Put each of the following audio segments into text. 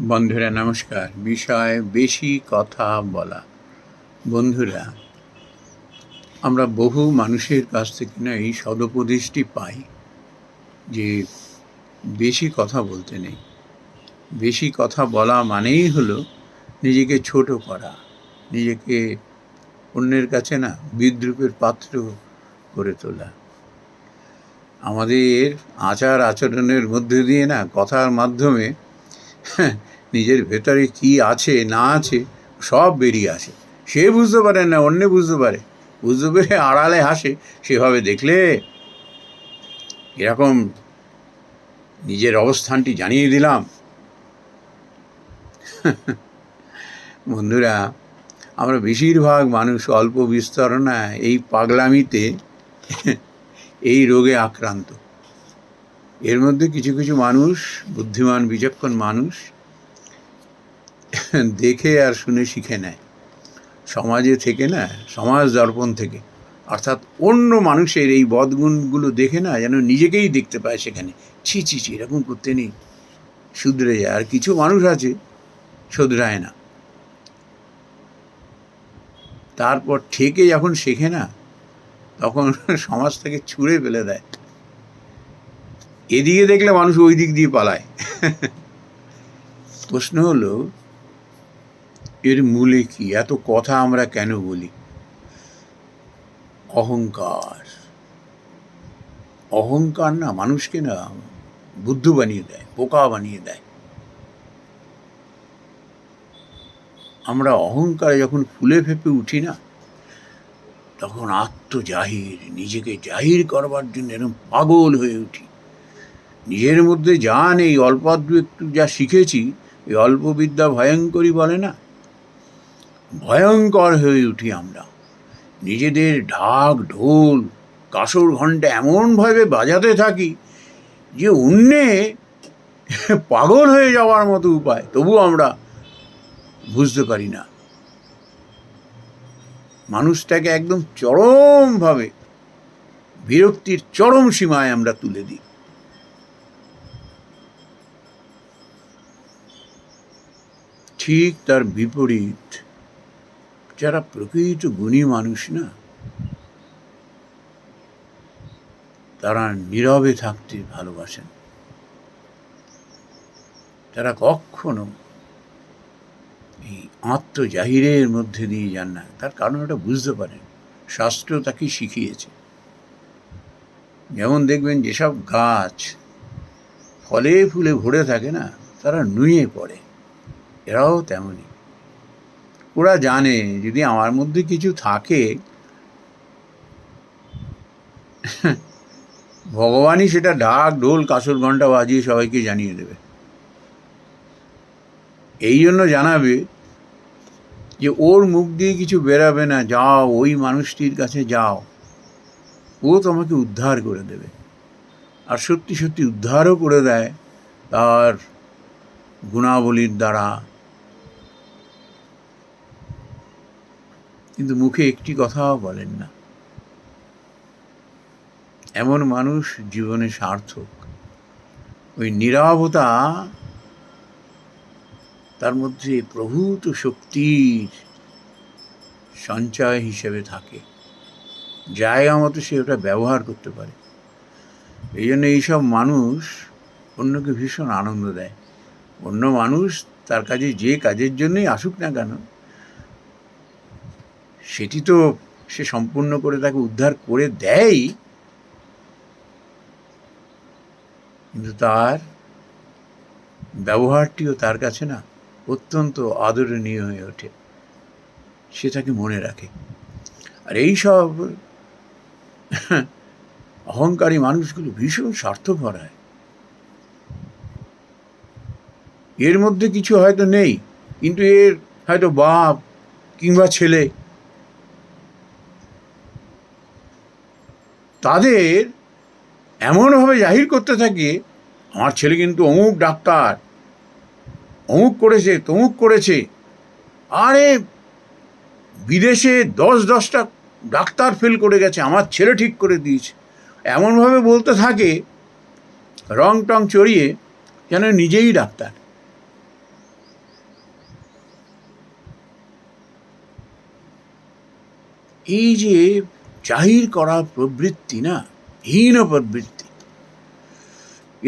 বন্ধুরা, নমস্কার। বিষয় বেশি কথা বলা। বন্ধুরা, আমরা বহু মানুষের কাছ থেকে না এই সদুপদেশটি পাই যে বেশি কথা বলতে নেই। বেশি কথা বলা মানেই হলো নিজেকে ছোট করা, নিজেকে অন্যের কাছে না বিদ্রুপের পাত্র করে তোলা। আমাদের আচার আচরণের মধ্যে দিয়ে না কথার মাধ্যমে নিজের ভেতরে কি আছে, না আছে, সব বেরিয়ে আসে। সে বুঝতে পারে না, অন্য বুঝতে পারে। বুঝতে পেরে আড়ালে হাসে, সেভাবে দেখলে এরকম নিজের অবস্থানটি জানিয়ে দিলাম। বন্ধুরা, আমরা বেশিরভাগ মানুষ অল্প বিস্তরণা এই পাগলামিতে এই রোগে আক্রান্ত। এর মধ্যে কিছু কিছু মানুষ, বুদ্ধিমান, বিচক্ষণ মানুষ, দেখে আর শুনে শিখে নেয়। সমাজে থেকে না, সমাজ দর্পণ থেকে। অর্থাৎ অন্য মানুষের এই বদগুণগুলো দেখে না যেন নিজেকেই দেখতে পায় সেখানে। ছি ছি ছি, এরকম করতে নেই। শুধরে যায়। আর কিছু মানুষ আছে, শুধরায় না। তারপর ঠেকে যখন শেখে না, তখন সমাজ থেকে ছুঁড়ে ফেলে দেয়। এদিকে দেখলে মানুষ ওই দিক দিয়ে পালায়। প্রশ্ন হলো, এর মূলে কি? এত কথা আমরা কেন বলি? অহংকার। অহংকার না, মানুষকে না, বুদ্ধ বানিয়ে দেয়, বোকা বানিয়ে দেয়। আমরা অহংকারে যখন ফুলে ফেপে উঠি না, তখন আত্মজাহির, নিজেকে জাহির করবার জন্য এরকম পাগল হয়ে উঠি। নিজের মধ্যে যা নেই অল্প একটু যা শিখেছি, এই অল্প বিদ্যা ভয়ঙ্করই বলে না। ভয়ঙ্কর হয়ে উঠি আমরা। নিজেদের ঢাক, ঢোল, কাসর ঘণ্টা এমনভাবে বাজাতে থাকি যে অন্যে পাগল হয়ে যাওয়ার মতো উপায় তবু আমরা বুঝতে পারি না। মানুষটাকে একদম চরমভাবে, বিরক্তির চরম সীমায় আমরা তুলে দিই। ঠিক তার বিপরীত। যারা প্রকৃত গুণী মানুষ না, তারা নীরবে থাকতে ভালোবাসেন। তারা কখনো এই আত্মজাহিরের মধ্যে দিয়ে যান না। তার কারণ ওটা বুঝতে পারেন। শাস্ত্র তাকে শিখিয়েছে। যেমন দেখবেন যেসব গাছ ফলে ফুলে ভরে থাকে না, তারা নুয়ে পড়ে। এরাও তেমনই। ওরা জানে যদি আমার মধ্যে কিছু থাকে, ভগবানই সেটা ঢাক ঢোল, কাসর ঘণ্টা বাজিয়ে সবাইকে জানিয়ে দেবে। এই জন্য জানাবে যে ওর মুখ দিয়ে কিছু বেরাবে না, যাও, ওই মানুষটির কাছে যাও। ও তোমাকে উদ্ধার করে দেবে। আর সত্যি সত্যি উদ্ধারও করে দেয় তার গুণাবলীর দ্বারা। কিন্তু মুখে একটি কথাও বলেন না। এমন মানুষ জীবনে সার্থক। ওই নিরবতা তার মধ্যে প্রভূত শক্তির সঞ্চয় হিসেবে থাকে। জায়গা মতো সে ওটা ব্যবহার করতে পারে। এই জন্য এইসব মানুষ অন্যকে ভীষণ আনন্দ দেয়। অন্য মানুষ তার কাজে যে কাজের জন্যই আসুক না কেন সেটি তো সে সম্পূর্ণ করে তাকে উদ্ধার করে দেয় কিন্তু তার ব্যবহারটিও তার কাছে না, অত্যন্ত আদরণীয় হয়ে ওঠে। সে তাকে মনে রাখে। আর এই সব অহংকারী মানুষগুলো ভীষণ স্বার্থপর হয়। এর মধ্যে কিছু হয়তো নেই, কিন্তু এর হয়তো বাপ কিংবা ছেলে তাদের এমনভাবে জাহির করতে থাকে, আমার ছেলে কিন্তু অমুক ডাক্তার, অমুক করেছে, তমুক করেছে। আরে, বিদেশে দশ দশটা ডাক্তার ফেল করে গেছে, আমার ছেলে ঠিক করে দিয়েছে। এমনভাবে বলতে থাকে, রং টং চড়িয়ে যেন নিজেই ডাক্তার। এই যে জাহির করা প্রবৃত্তি না, হীন প্রবৃত্তি।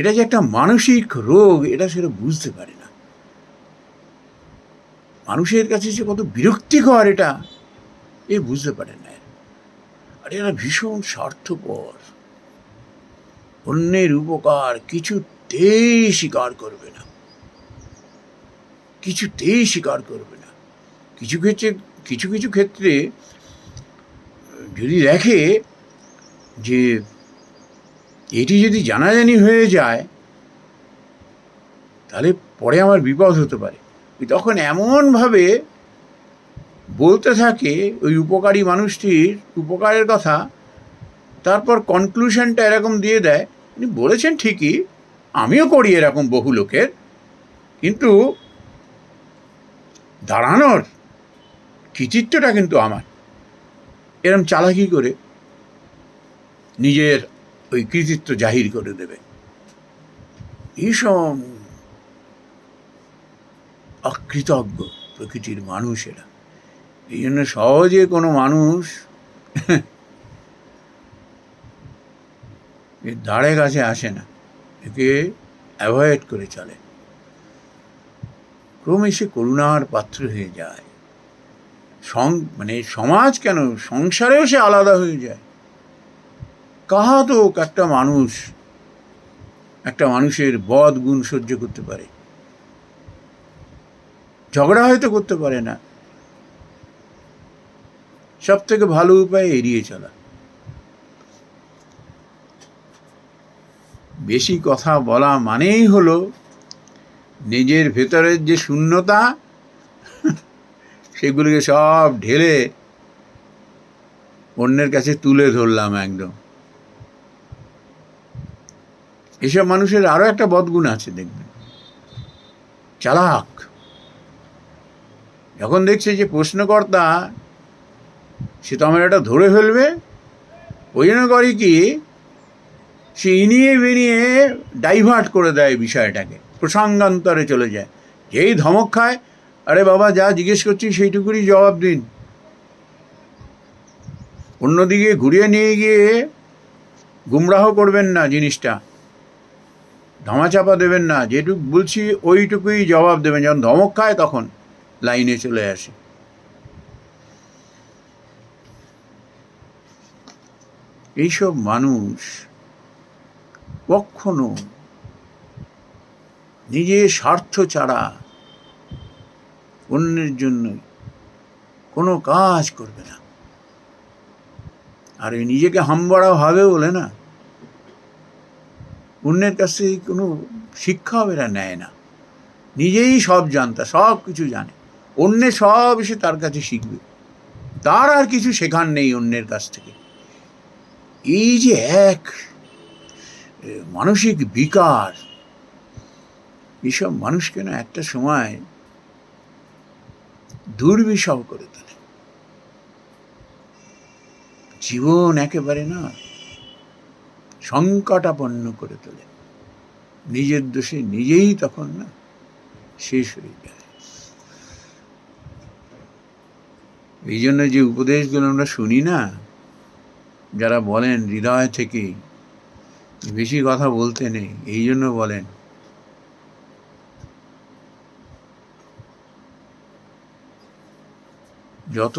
এটা যে একটা মানসিক রোগ, এটা সেটা বুঝতে পারে না। মানুষের কাছে যে কত বিরক্তিকর এটা, এ বুঝতে পারে না আর এরা ভীষণ স্বার্থপর। অন্যের উপকার কিছুতেই স্বীকার করবে না। কিছুতেই স্বীকার করবে না। কিছু ক্ষেত্রে, কিছু কিছু ক্ষেত্রে যদি দেখে যে এটি যদি জানাজানি হয়ে যায়, তাহলে পরে আমার বিপদ হতে পারে। তখন এমনভাবে বলতে থাকে ওই উপকারী মানুষটির উপকারের কথা, তারপর কনক্লুশনটা এরকম দিয়ে দেয়, উনি বলেছেন ঠিকই, আমিও করি এরকম বহু লোকের, কিন্তু দাঁড়ানোর কৃতিত্বটা কিন্তু আমার। এরম চালাকি করে নিজের ওই কৃতিত্ব জাহির করে দেবে। ভীষণ অকৃতজ্ঞ প্রকৃতির মানুষেরা এই জন্য সহজে কোনো মানুষ ধারে কাছে আসে না। একে অ্যাভয়েড করে চলে। ক্রমে সে করুণার পাত্র হয়ে যায়। সং মানে সমাজ কেন? সংসারেও সে আলাদা হয়ে যায়। কাহা তো একটা মানুষ, একটা মানুষের বদ গুণ সহ্য করতে পারে। ঝগড়া হয়তো করতে পারে না। সব থেকে ভালো উপায় এড়িয়ে চলা। বেশি কথা বলা মানেই হলো নিজের ভেতরের যে শূন্যতা সেগুলিকে সব ঢেলে অন্যের কাছে তুলে ধরলাম একদম। এসব মানুষের আরও একটা বদগুণ আছে, দেখবেন। চালাক। যখন দেখছে যে প্রশ্নকর্তা, সে তো আমার এটা ধরে ফেলবে। ওই জন্য করে কি, সে ইনিয়ে বেরিয়ে ডাইভার্ট করে দেয় বিষয়টাকে, প্রসঙ্গান্তরে চলে যায়। যেই ধমক খায় আরে বাবা, যা জিজ্ঞেস করছি সেইটুকুরই জবাব দিন। অন্যদিকে ঘুরিয়ে নিয়ে গিয়ে গুমরাহ করবেন না জিনিসটা। ধামাচাপা দেবেন না, যেটুকু বলছি ওইটুকুই জবাব দেবেন, যখন ধমক খায় তখন লাইনে চলে আসে। এইসব মানুষ কখনো নিজের স্বার্থ ছাড়া অন্যের জন্য কোনো কাজ করবে না। আর এই নিজেকে হামবাড়া হবে বলে না। অন্যের কাছ থেকে কোনো শিক্ষা এরা নেয় না। নিজেই সব জানতা, সব কিছু জানে। অন্যের সব এসে তার কাছে শিখবে। তার আর কিছু শেখার নেই অন্যের কাছ থেকে। এই যে এক মানসিক বিকার, এসব মানুষকে না একটা সময় দুর্বিষহ করে তোলে। জীবন একেবারে না, সংকটাপন্ন করে তোলে। নিজের দোষে নিজেই তখন না, শেষ হয়ে যায়। এই জন্য যে উপদেশগুলো আমরা শুনি না, যারা বলেন হৃদয় থেকে, বেশি কথা বলতে নেই, এই জন্য বলেন যত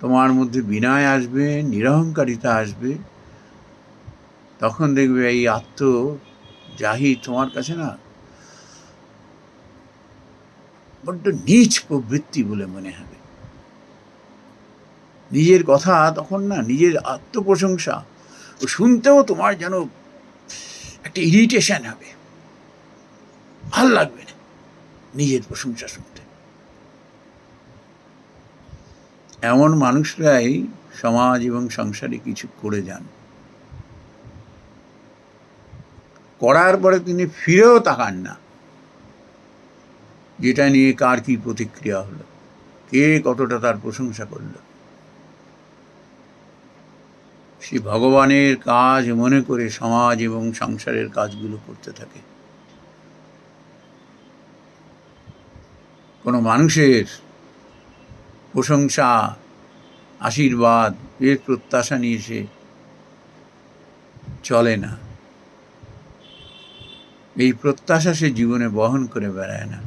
তোমার মধ্যে বিনয় আসবে, নিরহংকারিতা আসবে, তখন দেখবে এই আত্ম জাহি তোমার কাছে না বড্ড নিচ প্রবৃত্তি বলে মনে হবে। নিজের কথা তখন না, নিজের আত্মপ্রশংসা, ও শুনতেও তোমার যেন একটা ইরিটেশন হবে। ভালো লাগবে না নিজের প্রশংসা শুনতে এমন মানুষরাই সমাজ এবং সংসারে কিছু করে যান। করার পরে তিনি ফিরেও তাকান না। যেটা নিয়ে কার কি প্রতিক্রিয়া হলো? কে কতটা তার প্রশংসা করল? সে ভগবানের কাজ মনে করে সমাজ এবং সংসারের কাজগুলো করতে থাকে। কোনো মানুষের প্রশংসা, আশীর্বাদ, এর প্রত্যাশা নিয়ে সে চলে না। এই প্রত্যাশা সে জীবনে বহন করে বেড়ায় না।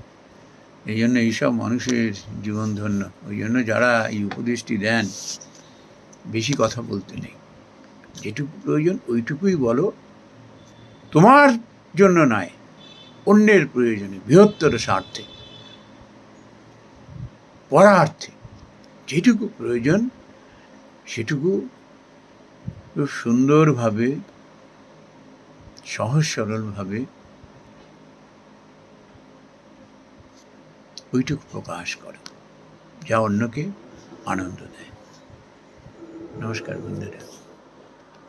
এই জন্য এইসব মানুষের জীবন ধন্য। ওই জন্য যারা এই উপদেশটি দেন, বেশি কথা বলতে নেই। যেটুকু প্রয়োজন ওইটুকুই বলো। তোমার জন্য নয়, অন্যের প্রয়োজনে, বৃহত্তর স্বার্থে, পরার্থে। যেটুকু প্রয়োজন, সেটুকু খুব সুন্দরভাবে, সহজ সরলভাবে ওইটুকু প্রকাশ করে, যা অন্যকে আনন্দ দেয়। নমস্কার বন্ধুরা।